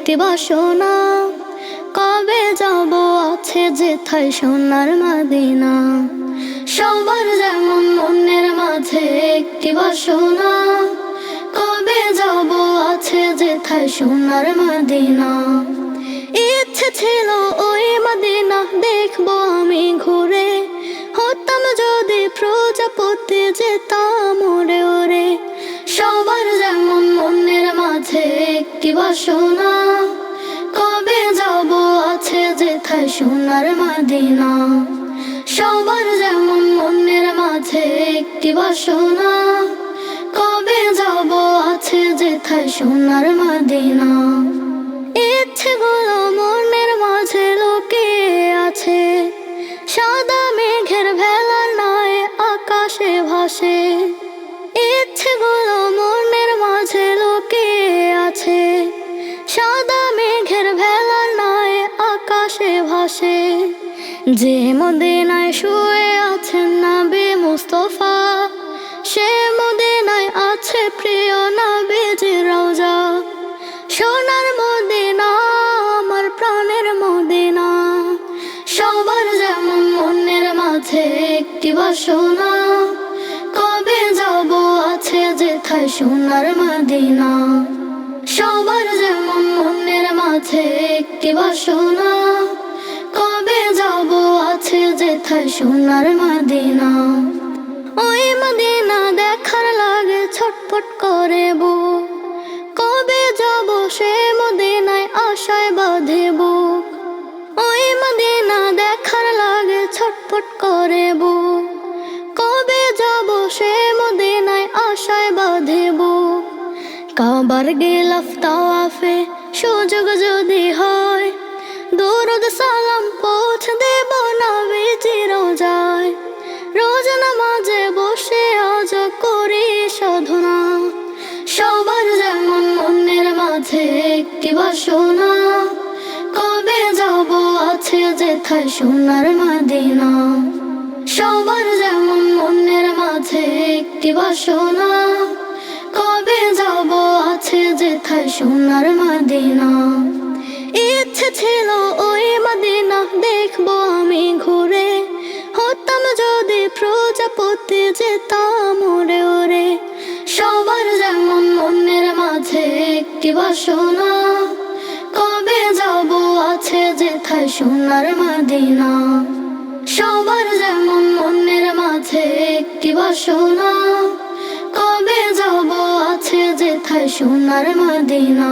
একটি বাসনা। কবে যাব আছে যেথায় সোনার মাদিনা? সবার যেমন মনের মাঝে একটি বাসনা। কবে যাব আছে যেথায় সোনার মাদিনা? ইচ্ছে ছিল ওই মাদিনা দেখব আমি ঘুরে। হতাম যদি প্রজাপতি যেতাম ওরে ওরে। সবার একটি বাসনা। কবে যাব আছে যেথায় সোনার মাদিনা? সবার যেমন মনের মাঝে একটি বাসনা। কবে যাব আছে যেথায় সোনার মাদিনা? ইচ্ছেগুলো মনের মাঝে লোকে আছে। সাদা মেঘের ভেলা নয় আকাশে ভাসে। ভাসে যে মদিনায় শুয়ে আছেন নাবি মুস্তফা, সে মদিনায় আছে প্রিয় নাবিজি রওজা। সোনার মদিনা, আমার প্রাণের মদিনা। সবার যেমন মনের মাঝে একটি বাসনা, কবে যাব আছে যেথায় সোনার মদিনা? সবার যেমন মনের মাঝে একটি বাসনা যেথায় সোনার মদিনা। ওই মদিনা দেখার লাগে ছটফট করে বুক কবে যাব সে মদিনায় আশায় বাঁধে বুক ওই মদিনা দেখার লাগে ছটফট করে বুক কবে যাব সে মদিনায় আশায় বাঁধে বুক কাবার গেলাফ তাওয়াফে সুযোগ যদি হয়, দরুদ সালাম পৌঁছ দেব সাধনা, সবার যেমন মনের মাঝে একটি বাসনা, কবে যাব আছে যেথায় সোনার মাদিনা? সবার যেমন মনের মাঝে একটি বাসনা, কবে যাব আছে যেথায় সোনার মাদিনা? ইচ্ছে ছিল ওই মাদিনা বাসনা কবে যাব আছে যেথায় সোনার মাদিনা? সবার যেমন মনের মাঝে একটি বাসনা, কবে যাব আছে যেথায় সোনার মাদিনা?